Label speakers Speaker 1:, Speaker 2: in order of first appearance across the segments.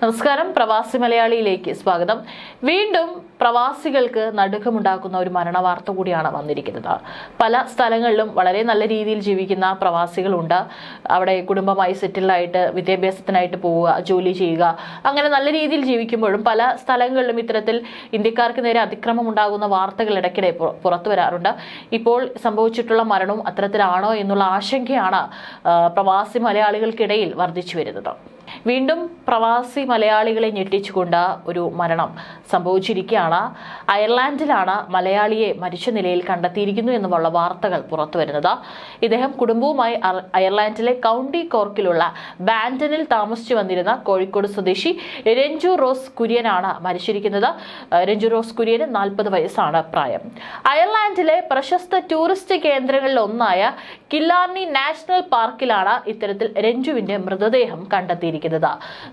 Speaker 1: നമസ്കാരം. പ്രവാസി മലയാളിയിലേക്ക് സ്വാഗതം. വീണ്ടും പ്രവാസികൾക്ക് നടുക്കമുണ്ടാക്കുന്ന ഒരു മരണ വാർത്ത കൂടിയാണ് വന്നിരിക്കുന്നത്. പല സ്ഥലങ്ങളിലും വളരെ നല്ല രീതിയിൽ ജീവിക്കുന്ന പ്രവാസികളുണ്ട്. അവിടെ കുടുംബമായി സെറ്റിൽഡായിട്ട് വിദ്യാഭ്യാസത്തിനായിട്ട് പോവുക ജോലി ചെയ്യുക അങ്ങനെ നല്ല രീതിയിൽ ജീവിക്കുമ്പോഴും പല സ്ഥലങ്ങളിലും ഇത്തരത്തിൽ ഇന്ത്യക്കാർക്ക് നേരെ അതിക്രമം ഉണ്ടാകുന്ന വാർത്തകൾ ഇടയ്ക്കിടെ പുറത്തു വരാറുണ്ട്. ഇപ്പോൾ സംഭവിച്ചിട്ടുള്ള മരണവും അത്തരത്തിലാണോ എന്നുള്ള ആശങ്കയാണ് പ്രവാസി മലയാളികൾക്കിടയിൽ വർദ്ധിച്ചു വരുന്നത്. വീണ്ടും പ്രവാസി മലയാളികളെ ഞെട്ടിച്ചുകൊണ്ട് ഒരു മരണം സംഭവിച്ചിരിക്കുകയാണ്. അയർലാൻഡിലാണ് മലയാളിയെ മരിച്ച നിലയിൽ കണ്ടെത്തിയിരിക്കുന്നു എന്നുള്ള വാർത്തകൾ പുറത്തു വരുന്നത് ഇദ്ദേഹം കുടുംബവുമായി അയർലാൻഡിലെ കൗണ്ടി കോർക്കിലുള്ള ബാൻഡനിൽ താമസിച്ചു വന്നിരുന്ന കോഴിക്കോട് സ്വദേശി രഞ്ജു റോസ് കുര്യനാണ് മരിച്ചിരിക്കുന്നത്. രഞ്ജു റോസ് കുര്യന് നാൽപ്പത് വയസ്സാണ് പ്രായം. അയർലാൻഡിലെ പ്രശസ്ത ടൂറിസ്റ്റ് കേന്ദ്രങ്ങളിൽ ഒന്നായ കില്ലാർണി നാഷണൽ പാർക്കിലാണ് ഇത്തരത്തിൽ രഞ്ജുവിന്റെ മൃതദേഹം കണ്ടെത്തിയിരിക്കുന്നത്.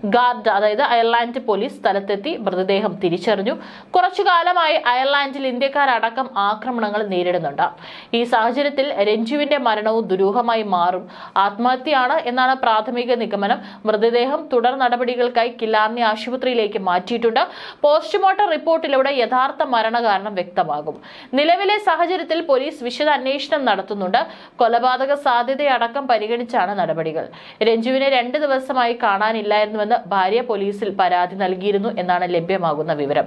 Speaker 1: ഗാർഡ് അതായത് അയർലാൻഡ് പോലീസ് സ്ഥലത്തെത്തി മൃതദേഹം തിരിച്ചറിഞ്ഞു. കുറച്ചു കാലമായി അയർലാൻഡിൽ ഇന്ത്യക്കാരടക്കം ആക്രമണങ്ങൾ നേരിടുന്നുണ്ട്. ഈ സാഹചര്യത്തിൽ രഞ്ജുവിന്റെ മരണവും ദുരൂഹമായി മാറും. ആത്മഹത്യയാണ് എന്നാണ് പ്രാഥമിക നിഗമനം. മൃതദേഹം തുടർ നടപടികൾക്കായി കില്ലാർണി ആശുപത്രിയിലേക്ക് മാറ്റിയിട്ടുണ്ട്. പോസ്റ്റ്മോർട്ടം റിപ്പോർട്ടിലൂടെ യഥാർത്ഥ മരണകാരണം വ്യക്തമാകും. നിലവിലെ സാഹചര്യത്തിൽ പോലീസ് വിശദ അന്വേഷണം നടത്തുന്നുണ്ട്. കൊലപാതക സാധ്യതയടക്കം പരിഗണിച്ചാണ് നടപടികൾ. രഞ്ജുവിനെ രണ്ട് ദിവസമായി കാണാനില്ലായിരുന്നുവെന്ന് ഭാര്യ പോലീസിൽ പരാതി നൽകിയിരുന്നു എന്നാണ് ലഭ്യമാകുന്ന വിവരം.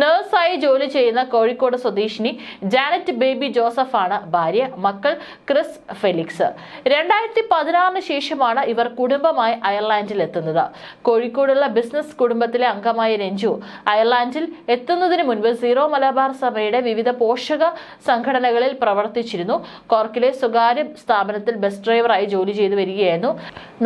Speaker 1: നഴ്സായി ജോലി ചെയ്യുന്ന കോഴിക്കോട് സ്വദേശിനി ജാനറ്റ് ബേബി ജോസഫാണ് ഭാര്യ മക്കൾ ക്രിസ് ഫെലിക്സ്. രണ്ടായിരത്തി പതിനാറിന് ശേഷമാണ് ഇവർ കുടുംബമായി അയർലാൻഡിൽ എത്തുന്നത്. കോഴിക്കോടുള്ള ബിസിനസ് കുടുംബത്തിലെ അംഗമായ രഞ്ജു അയർലാൻഡിൽ എത്തുന്നതിന് മുൻപ് സീറോ മലബാർ സഭയുടെ വിവിധ പോഷക സംഘടനകളിൽ പ്രവർത്തിച്ചിരുന്നു. കോർക്കിലെ സ്വകാര്യ സ്ഥാപനത്തിൽ ബസ് ഡ്രൈവറായി ജോലി ചെയ്തു വരികയായിരുന്നു.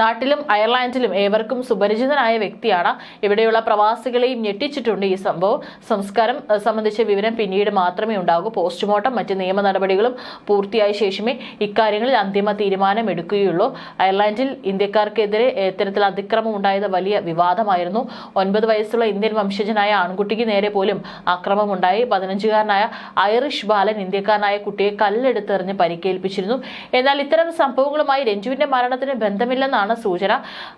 Speaker 1: നാട്ടിലും അയർലാൻഡിലും ഏവർക്കും സുപരിചിതനായ വ്യക്തിയാണ്. ഇവിടെയുള്ള പ്രവാസികളെയും ഞെട്ടിച്ചിട്ടുണ്ട് ഈ സംഭവം. സംസ്കാരം സംബന്ധിച്ച വിവരം പിന്നീട് മാത്രമേ ഉണ്ടാകൂ. പോസ്റ്റ്മോർട്ടം മറ്റ് നിയമ നടപടികളും പൂർത്തിയായ ശേഷമേ ഇക്കാര്യങ്ങളിൽ അന്തിമ തീരുമാനം എടുക്കുകയുള്ളൂ അയർലാൻഡിൽ ഇന്ത്യക്കാർക്കെതിരെ ഇത്തരത്തിൽ അതിക്രമം ഉണ്ടായത് വലിയ വിവാദമായിരുന്നു. ഒൻപത് വയസ്സുള്ള ഇന്ത്യൻ വംശജനായ ആൺകുട്ടിക്ക് നേരെ പോലും ആക്രമമുണ്ടായി പതിനഞ്ചുകാരനായ ഐറിഷ് ബാലൻ ഇന്ത്യക്കാരനായ കുട്ടിയെ കല്ലെടുത്തെറിഞ്ഞ് പരിക്കേൽപ്പിച്ചിരുന്നു. എന്നാൽ ഇത്തരം സംഭവങ്ങളുമായി രഞ്ജുവിന്റെ മരണത്തിന് ബന്ധമില്ലെന്നാണ് സൂചന.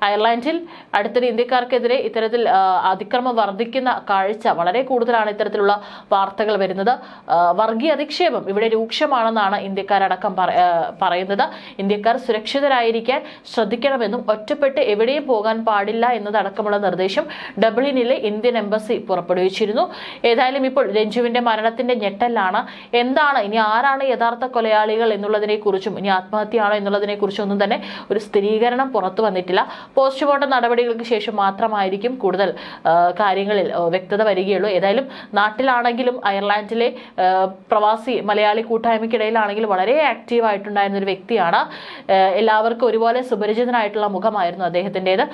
Speaker 1: അയർലാൻഡിൽ അടുത്തിടെ ഇന്ത്യക്കാർക്കെതിരെ ഇത്തരത്തിൽ അതിക്രമം വർദ്ധിക്കുന്ന കാഴ്ച വളരെ കൂടുതലാണ് ഇത്തരത്തിലുള്ള വാർത്തകൾ വരുന്നത്. വർഗീയ അധിക്ഷേപം ഇവിടെ രൂക്ഷമാണെന്നാണ് ഇന്ത്യക്കാരടക്കം പറയുന്നത്. ഇന്ത്യക്കാർ സുരക്ഷിതരായിരിക്കാൻ ശ്രദ്ധിക്കണമെന്നും ഒറ്റപ്പെട്ട് എവിടെയും പോകാൻ പാടില്ല എന്നതടക്കമുള്ള നിർദ്ദേശം ഡബ്ലിനിലെ ഇന്ത്യൻ എംബസി പുറപ്പെടുവിച്ചിരുന്നു. ഏതായാലും ഇപ്പോൾ രഞ്ജുവിന്റെ മരണത്തിന്റെ ഞെട്ടലാണ്. എന്താണ്? ഇനി ആരാണ് യഥാർത്ഥ കൊലയാളികൾ എന്നുള്ളതിനെ കുറിച്ചും ഇനി ആത്മഹത്യയാണോ എന്നുള്ളതിനെ കുറിച്ചും ഒന്നും തന്നെ ഒരു സ്ഥിരീകരണം പുറത്തു വന്നിട്ടില്ല. പോസ്റ്റ്മോർട്ടം നടപടികൾക്ക് ശേഷം മാത്രമായിരിക്കും കൂടുതൽ കാര്യങ്ങളിൽ വ്യക്തത വരികയുള്ളൂ. ഏതായാലും നാട്ടിലാണെങ്കിലും അയർലാൻഡിലെ പ്രവാസി മലയാളി കൂട്ടായ്മയ്ക്കിടയിലാണെങ്കിലും വളരെ ആക്റ്റീവ് ആയിട്ടുണ്ടായിരുന്ന ഒരു വ്യക്തിയാണ്. എല്ലാവർക്കും ഒരുപോലെ സുപരിചിതനായിട്ടുള്ള മുഖമായിരുന്നു അദ്ദേഹത്തിന്റെത്.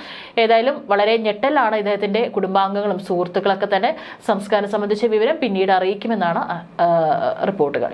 Speaker 1: ഏതായാലും വളരെ ഞെട്ടലാണ് ഇദ്ദേഹത്തിന്റെ കുടുംബാംഗങ്ങളും സുഹൃത്തുക്കളൊക്കെ തന്നെ. സംസ്കാരം സംബന്ധിച്ച വിവരം പിന്നീട് അറിയിക്കുമെന്നാണ് റിപ്പോർട്ടുകൾ.